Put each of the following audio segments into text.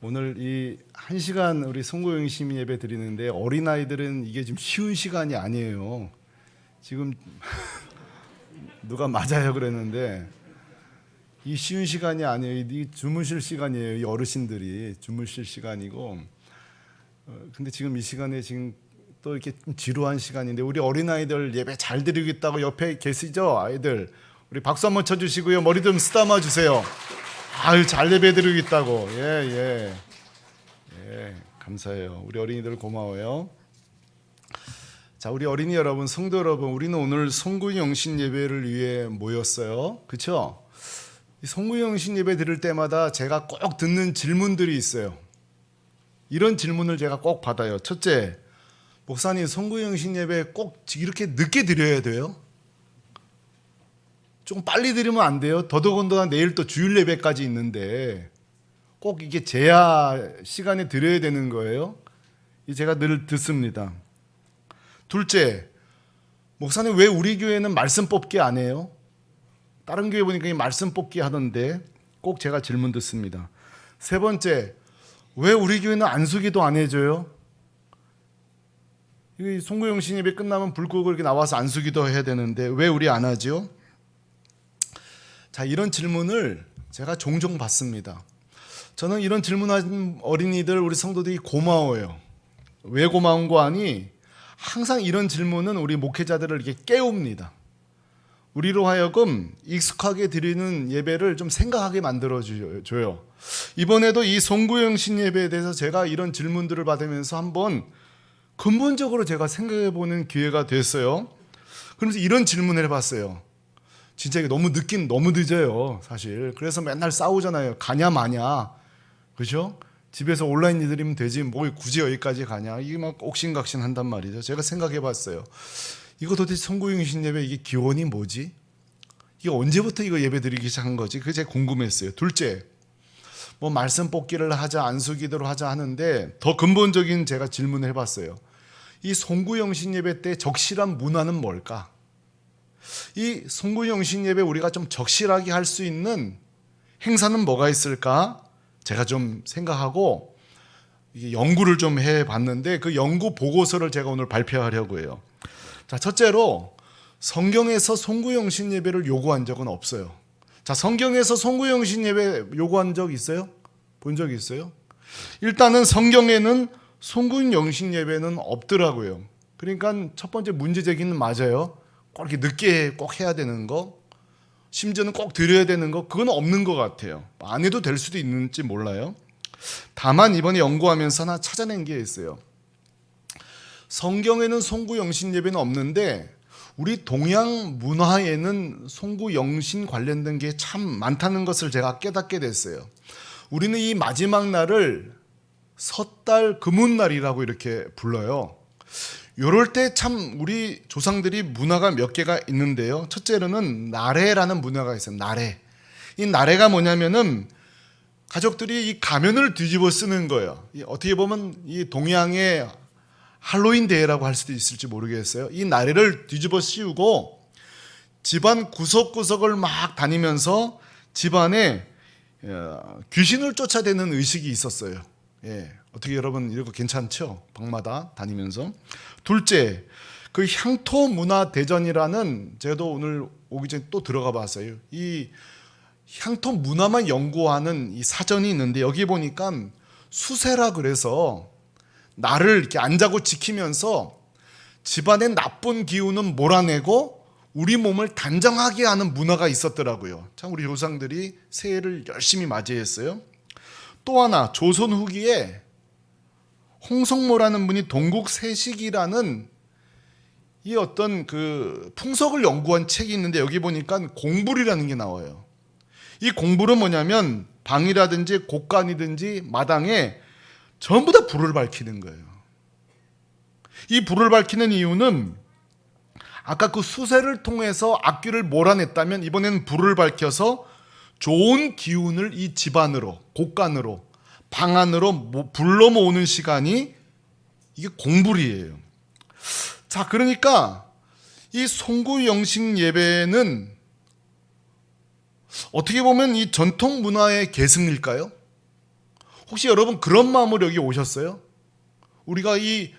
오늘 이 한 시간 우리 송고영 시민 예배 드리는데 어린 아이들은 이게 좀 쉬운 시간이 아니에요. 지금 누가 맞아요 그랬는데 이 쉬운 시간이 아니에요. 이 주무실 시간이에요. 이 어르신들이 주무실 시간이고. 어, 근데 지금 이 시간에 지금 또 이렇게 좀 지루한 시간인데 우리 어린 아이들 예배 잘 드리겠다고 옆에 계시죠 아이들 우리 박수 한번 쳐주시고요 머리 좀 쓰다마 주세요. 아유 잘 예배 드리겠다고 예예 예. 예, 감사해요. 우리 어린이들 고마워요. 자, 우리 어린이 여러분, 성도 여러분, 우리는 오늘 송구영신 예배를 위해 모였어요. 그렇죠? 이 송구영신 예배 드릴 때마다 제가 꼭 듣는 질문들이 있어요. 이런 질문을 제가 꼭 받아요. 첫째, 목사님 송구영신 예배 꼭 이렇게 늦게 드려야 돼요? 좀 빨리 드리면 안 돼요? 더더군다나 내일 또 주일 예배까지 있는데 꼭 이게 제야 시간에 드려야 되는 거예요. 이 제가 늘 듣습니다. 둘째, 목사님 왜 우리 교회는 말씀 뽑기 안 해요? 다른 교회 보니까 이 말씀 뽑기 하던데 꼭 제가 질문 듣습니다. 세 번째, 왜 우리 교회는 안수기도 안 해줘요? 이 송구영 신입이 끝나면 불 끄고 이렇게 나와서 안수기도 해야 되는데 왜 우리 안 하죠? 자 이런 질문을 제가 종종 받습니다. 저는 이런 질문하는 어린이들 우리 성도들이 고마워요. 왜 고마운 거 아니? 항상 이런 질문은 우리 목회자들을 이렇게 깨웁니다. 우리로 하여금 익숙하게 드리는 예배를 좀 생각하게 만들어 줘요. 이번에도 이 송구영 신 예배에 대해서 제가 이런 질문들을 받으면서 한번 근본적으로 제가 생각해 보는 기회가 됐어요. 그러면서 이런 질문을 해봤어요. 진짜 이게 너무 늦긴 너무 늦어요, 사실. 그래서 맨날 싸우잖아요. 가냐 마냐. 그죠? 집에서 온라인 이드리면 되지. 뭐 굳이 여기까지 가냐. 이게 막 옥신각신 한단 말이죠. 제가 생각해 봤어요. 이거 도대체 성구영신 예배 이게 기원이 뭐지? 이게 언제부터 이거 예배 드리기 시작한 거지? 그게 제가 궁금했어요. 둘째 뭐 말씀 뽑기를 하자 안수기도를 하자 하는데 더 근본적인 제가 질문을 해봤어요. 이 송구영신 예배 때 적실한 문화는 뭘까 이 송구 영신 예배 우리가 좀 적실하게 할 수 있는 행사는 뭐가 있을까 제가 좀 생각하고 연구를 좀 해봤는데 그 연구 보고서를 제가 오늘 발표하려고 해요. 자, 첫째로 성경에서 송구영신 예배를 요구한 적은 없어요. 자, 성경에서 송구영신 예배 요구한 적 있어요? 본 적 있어요? 일단은 성경에는 송구영신 예배는 없더라고요. 그러니까 첫 번째 문제 제기는 맞아요. 꼭 이렇게 늦게 꼭 해야 되는 거, 심지어는 꼭 드려야 되는 거 그건 없는 것 같아요. 안 해도 될 수도 있는지 몰라요. 다만 이번에 연구하면서 하나 찾아낸 게 있어요. 성경에는 송구 영신 예배는 없는데 우리 동양 문화에는 송구 영신 관련된 게 참 많다는 것을 제가 깨닫게 됐어요. 우리는 이 마지막 날을 섣달 금운날이라고 이렇게 불러요. 요럴 때 참 우리 조상들이 문화가 몇 개가 있는데요. 첫째로는 나래라는 문화가 있어요. 나래. 이 나래가 뭐냐면은 가족들이 이 가면을 뒤집어 쓰는 거예요. 이 어떻게 보면 이 동양의 할로윈 대회라고 할 수도 있을지 모르겠어요. 이 나래를 뒤집어 씌우고 집안 구석구석을 막 다니면서 집안에 어, 귀신을 쫓아대는 의식이 있었어요. 예. 어떻게 여러분 이거 괜찮죠? 방마다 다니면서 둘째 그 향토 문화 대전이라는 제도 오늘 오기 전에 또 들어가 봤어요. 이 향토 문화만 연구하는 이 사전이 있는데 여기 보니까 수세라 그래서 나를 이렇게 안 자고 지키면서 집안의 나쁜 기운은 몰아내고 우리 몸을 단정하게 하는 문화가 있었더라고요. 참 우리 조상들이 새해를 열심히 맞이했어요. 또 하나 조선 후기에 홍성모라는 분이 동국 세식이라는 이 어떤 그 풍속을 연구한 책이 있는데 여기 보니까 공불이라는 게 나와요. 이 공불은 뭐냐면 방이라든지 곡간이든지 마당에 전부 다 불을 밝히는 거예요. 이 불을 밝히는 이유는 아까 그 수세를 통해서 악귀를 몰아냈다면 이번에는 불을 밝혀서 좋은 기운을 이 집안으로 곡간으로 방 안으로 불러 모으는 시간이 이게 공불이에요. 자, 그러니까 이 송구 영식 예배는 어떻게 보면 이 전통 문화의 계승일까요? 혹시 여러분 그런 마음으로 여기 오셨어요? 우리가 이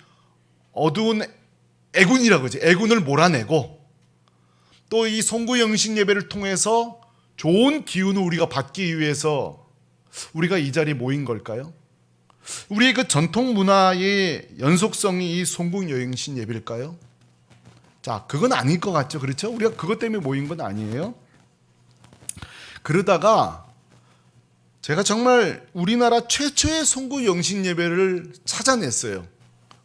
어두운 애군이라고 그러지. 애군을 몰아내고 또 이 송구 영신 예배를 통해서 좋은 기운을 우리가 받기 위해서 우리가 이 자리에 모인 걸까요? 우리의 그 전통 문화의 연속성이 이 송구 영신 예배일까요? 자, 그건 아닐 것 같죠. 그렇죠? 우리가 그것 때문에 모인 건 아니에요. 그러다가 제가 정말 우리나라 최초의 송구 영신 예배를 찾아냈어요.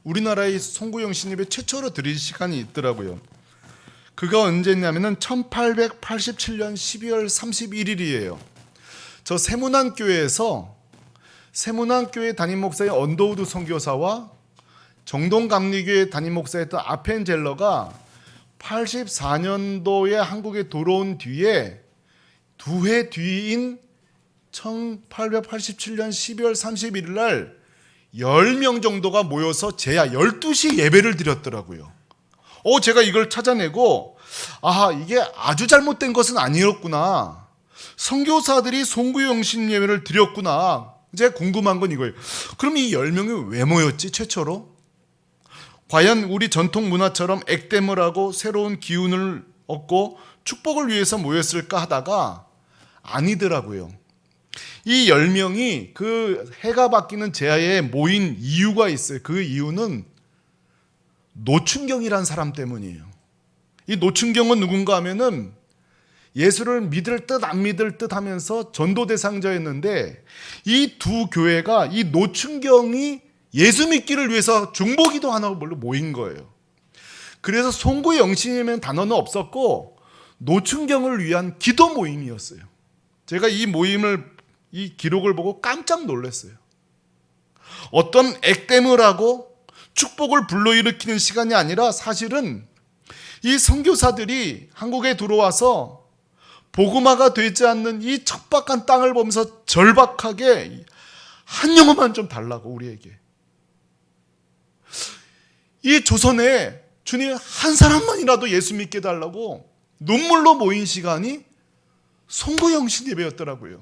우리나라의 송구 영신 예배 최초로 드릴 시간이 있더라고요. 그가 언제냐면은 1887년 12월 31일이에요. 저 세문안 교회에서 세문안 교회 담임 목사의 언더우드 선교사와 정동 감리교회 담임 목사였던 아펜젤러가 84년도에 한국에 들어온 뒤에 두 해 뒤인 1887년 12월 31일 날 10명 정도가 모여서 제야 12시 예배를 드렸더라고요. 어, 제가 이걸 찾아내고, 아, 이게 아주 잘못된 것은 아니었구나. 선교사들이 송구영신 예배를 드렸구나. 이제 궁금한 건 이거예요. 그럼 이 10명이 왜 모였지, 최초로? 과연 우리 전통 문화처럼 액땜을 하고 새로운 기운을 얻고 축복을 위해서 모였을까 하다가 아니더라고요. 이 10명이 그 해가 바뀌는 제야에 모인 이유가 있어요. 그 이유는 노춘경이란 사람 때문이에요. 이 노춘경은 누군가 하면은 예수를 믿을 듯 안 믿을 듯 하면서 전도 대상자였는데 이 두 교회가 이 노춘경이 예수 믿기를 위해서 중보기도 하나로 모인 거예요. 그래서 송구 영신이면 단어는 없었고 노춘경을 위한 기도 모임이었어요. 제가 이 모임을 이 기록을 보고 깜짝 놀랐어요. 어떤 액땜을 하고 축복을 불러일으키는 시간이 아니라 사실은 이 선교사들이 한국에 들어와서 복음화가 되지 않는 이 척박한 땅을 보면서 절박하게 한 영혼만 좀 달라고 우리에게. 이 조선에 주님 한 사람만이라도 예수 믿게 달라고 눈물로 모인 시간이 송구영신 예배였더라고요.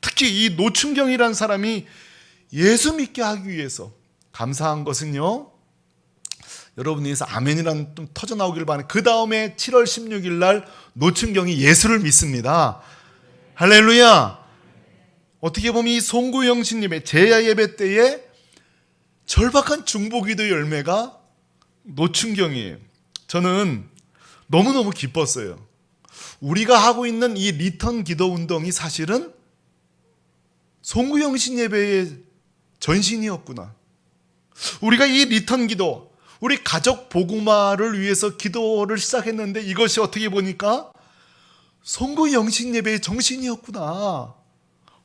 특히 이 노춘경이라는 사람이 예수 믿게 하기 위해서 감사한 것은요. 여러분에서 아멘이라는 좀 터져 나오길 바라는 그 다음에 7월 16일 날 노춘경이 예수를 믿습니다. 할렐루야. 어떻게 보면 이 송구 영신 예배 제야 예배 때에 절박한 중보기도 열매가 노춘경이에요. 저는 너무너무 기뻤어요. 우리가 하고 있는 이 리턴 기도 운동이 사실은 송구영신 예배의 전신이었구나. 우리가 이 리턴 기도, 우리 가족 복음화를 위해서 기도를 시작했는데 이것이 어떻게 보니까 송구영신 예배의 정신이었구나.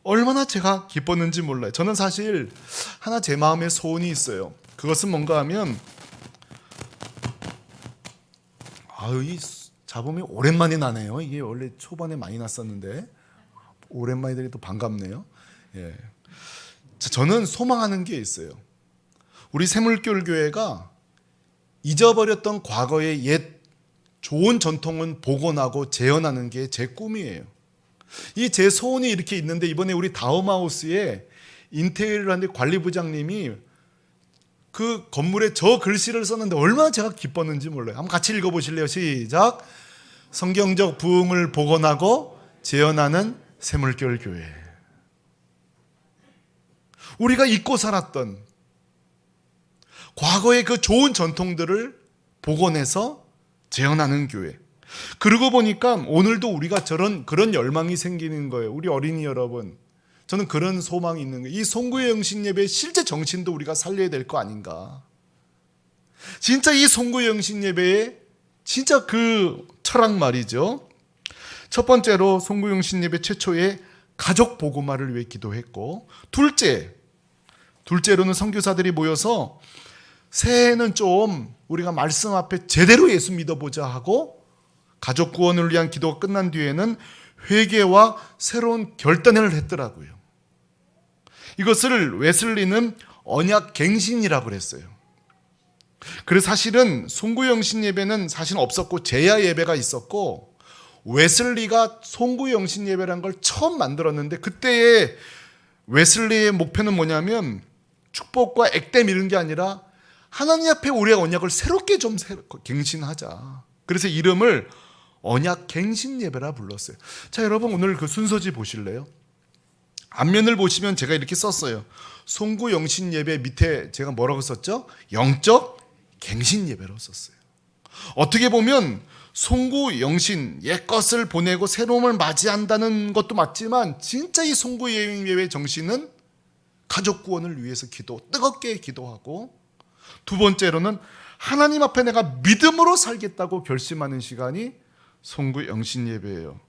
얼마나 제가 기뻤는지 몰라요. 저는 사실 하나 제 마음에 소원이 있어요. 그것은 뭔가 하면 아유 이 잡음이 오랜만에 나네요. 이게 원래 초반에 많이 났었는데 오랜만에 들이 또 반갑네요. 예. 저는 소망하는 게 있어요. 우리 새물결 교회가 잊어버렸던 과거의 옛 좋은 전통은 복원하고 재현하는 게 제 꿈이에요. 이 제 소원이 이렇게 있는데 이번에 우리 다음하우스에 인테리어를 하는데 관리부장님이 그 건물에 저 글씨를 썼는데 얼마나 제가 기뻤는지 몰라요. 한번 같이 읽어보실래요? 시작. 성경적 부흥을 복원하고 재현하는 새물결 교회. 우리가 잊고 살았던 과거의 그 좋은 전통들을 복원해서 재현하는 교회. 그러고 보니까 오늘도 우리가 저런 그런 열망이 생기는 거예요. 우리 어린이 여러분. 저는 그런 소망이 있는 거예요. 이 송구의 영신 예배의 실제 정신도 우리가 살려야 될 거 아닌가. 진짜 이 송구의 영신 예배의 진짜 그 철학 말이죠. 첫 번째로 송구의 영신 예배 최초에 가족 복음화를 위해 기도했고 둘째 둘째로는 선교사들이 모여서 새해는 좀 우리가 말씀 앞에 제대로 예수 믿어보자 하고 가족 구원을 위한 기도가 끝난 뒤에는 회개와 새로운 결단을 했더라고요. 이것을 웨슬리는 언약 갱신이라고 그랬어요. 그래서 사실은 송구영신 예배는 사실 없었고 제야 예배가 있었고 웨슬리가 송구영신 예배라는 걸 처음 만들었는데 그때에 웨슬리의 목표는 뭐냐면 축복과 액땜 이런 게 아니라 하나님 앞에 우리의 언약을 새롭게 좀 갱신하자. 그래서 이름을 언약 갱신 예배라 불렀어요. 자, 여러분 오늘 그 순서지 보실래요? 앞면을 보시면 제가 이렇게 썼어요. 송구 영신 예배 밑에 제가 뭐라고 썼죠? 영적 갱신 예배로 썼어요. 어떻게 보면 송구 영신 옛 것을 보내고 새로움을 맞이한다는 것도 맞지만 진짜 이 송구 예배 정신은 가족 구원을 위해서 기도 뜨겁게 기도하고 두 번째로는 하나님 앞에 내가 믿음으로 살겠다고 결심하는 시간이 송구 영신 예배예요.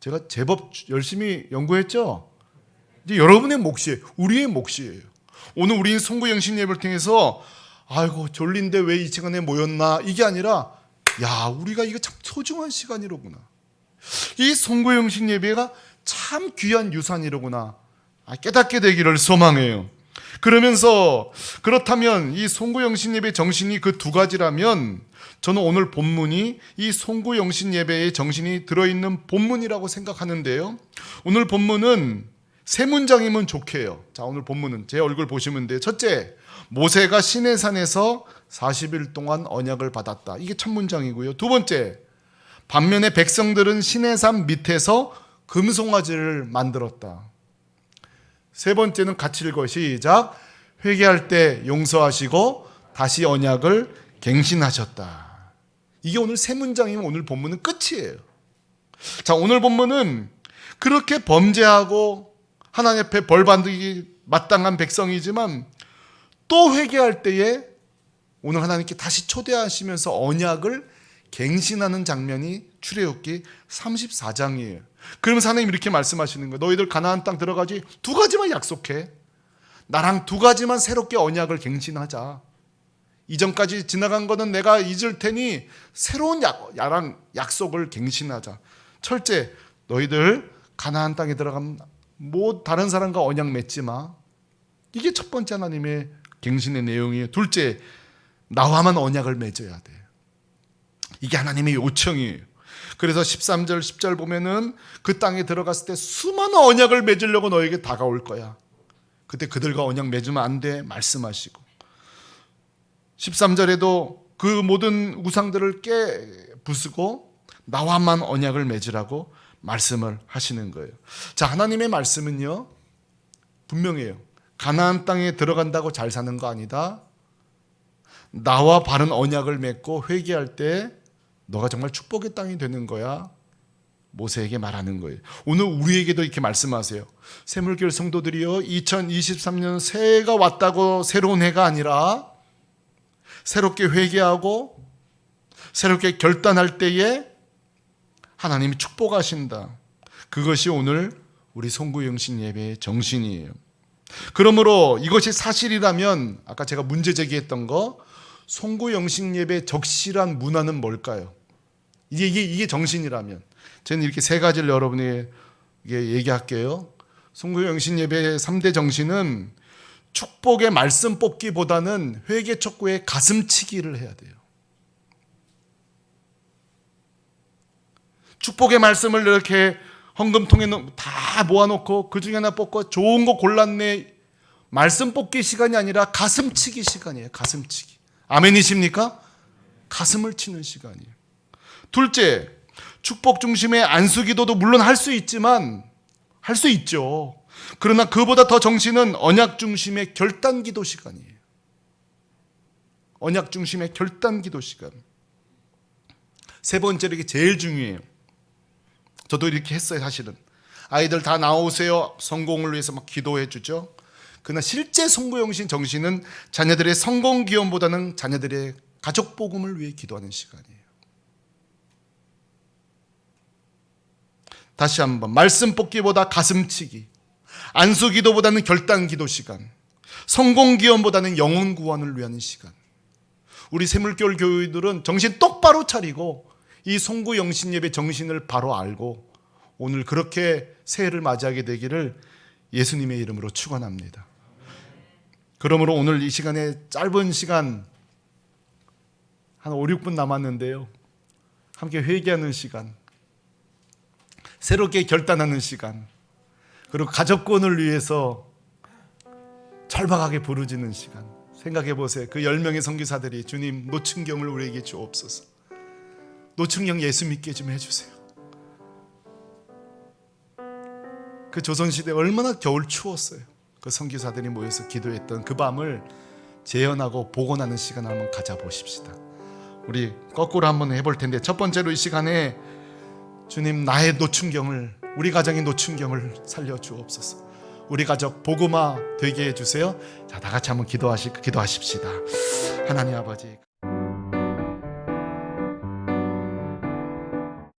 제가 제법 열심히 연구했죠. 이제 여러분의 몫이에요. 우리의 몫이에요. 오늘 우리는 송구 영신 예배를 통해서 아이고 졸린데 왜 이 시간에 모였나 이게 아니라 야 우리가 이거 참 소중한 시간이로구나. 이 송구 영신 예배가 참 귀한 유산이로구나. 아, 깨닫게 되기를 소망해요. 그러면서 그렇다면 이 송구 영신 예배 정신이 그 두 가지라면 저는 오늘 본문이 이 송구 영신 예배의 정신이 들어있는 본문이라고 생각하는데요. 오늘 본문은 세 문장이면 좋게요. 자, 오늘 본문은 제 얼굴 보시면 돼요. 첫째, 모세가 시내산에서 40일 동안 언약을 받았다. 이게 첫 문장이고요. 두 번째, 반면에 백성들은 시내산 밑에서 금송아지를 만들었다. 세 번째는 같이 읽어 시작. 회개할 때 용서하시고 다시 언약을 갱신하셨다. 이게 오늘 세 문장이면 오늘 본문은 끝이에요. 자, 오늘 본문은 그렇게 범죄하고 하나님 앞에 벌 받기 마땅한 백성이지만 또 회개할 때에 오늘 하나님께 다시 초대하시면서 언약을 갱신하는 장면이 출애굽기 34장이에요. 그러면서 하나님 이렇게 말씀하시는 거예요. 너희들 가나안 땅 들어가지 두 가지만 약속해. 나랑 두 가지만 새롭게 언약을 갱신하자. 이전까지 지나간 거는 내가 잊을 테니 새로운 약, 야랑 약속을 갱신하자. 첫째, 너희들 가나안 땅에 들어가면 뭐 다른 사람과 언약 맺지 마. 이게 첫 번째 하나님의 갱신의 내용이에요. 둘째, 나와만 언약을 맺어야 돼. 이게 하나님의 요청이에요. 그래서 13절, 10절 보면은 그 땅에 들어갔을 때 수많은 언약을 맺으려고 너에게 다가올 거야. 그때 그들과 언약 맺으면 안 돼. 말씀하시고. 13절에도 그 모든 우상들을 깨 부수고 나와만 언약을 맺으라고 말씀을 하시는 거예요. 자, 하나님의 말씀은요. 분명해요. 가나안 땅에 들어간다고 잘 사는 거 아니다. 나와 바른 언약을 맺고 회개할 때 너가 정말 축복의 땅이 되는 거야. 모세에게 말하는 거예요. 오늘 우리에게도 이렇게 말씀하세요. 새물교회 성도들이요. 2023년 새해가 왔다고 새로운 해가 아니라 새롭게 회개하고 새롭게 결단할 때에 하나님이 축복하신다. 그것이 오늘 우리 송구영신 예배의 정신이에요. 그러므로 이것이 사실이라면 아까 제가 문제 제기했던 거 송구영신 예배 적실한 문화는 뭘까요? 이게, 이게, 이게 정신이라면 저는 이렇게 세 가지를 여러분에게 얘기할게요. 송구 영신 예배의 3대 정신은 축복의 말씀 뽑기보다는 회개 촉구의 가슴치기를 해야 돼요. 축복의 말씀을 이렇게 헌금통에 다 모아놓고 그 중에 하나 뽑고 좋은 거 골랐네. 말씀 뽑기 시간이 아니라 가슴치기 시간이에요. 가슴치기. 아멘이십니까? 가슴을 치는 시간이에요. 둘째, 축복 중심의 안수 기도도 물론 할 수 있지만 할 수 있죠. 그러나 그보다 더 정신은 언약 중심의 결단 기도 시간이에요. 언약 중심의 결단 기도 시간. 세 번째로 이게 제일 중요해요. 저도 이렇게 했어요, 사실은. 아이들 다 나오세요. 성공을 위해서 막 기도해 주죠. 그러나 실제 성구영신 정신은 자녀들의 성공 기원보다는 자녀들의 가족 복음을 위해 기도하는 시간이에요. 다시 한번 말씀 뽑기보다 가슴치기, 안수 기도보다는 결단 기도 시간, 성공 기원보다는 영혼 구원을 위한 시간. 우리 세물교회 교회들은 정신 똑바로 차리고 이 송구 영신 예배 정신을 바로 알고 오늘 그렇게 새해를 맞이하게 되기를 예수님의 이름으로 축원합니다. 그러므로 오늘 이 시간에 짧은 시간 한 5, 6분 남았는데요. 함께 회개하는 시간, 새롭게 결단하는 시간, 그리고 가족권을 위해서 절박하게 부르짖는 시간. 생각해 보세요. 그 10명의 선교사들이 주님 노충경을 우리에게 주옵소서. 노충경 예수 믿게 좀 해 주세요. 그 조선 시대 얼마나 겨울 추웠어요. 그 선교사들이 모여서 기도했던 그 밤을 재현하고 복원하는 시간을 한번 가져 보십시다. 우리 거꾸로 한번 해볼 텐데 첫 번째로 이 시간에 주님 나의 노충경을 우리 가정의 노충경을 살려 주옵소서. 우리 가족 복음화 되게 해 주세요. 자, 다 같이 한번 기도하시 기도하십시다. 하나님 아버지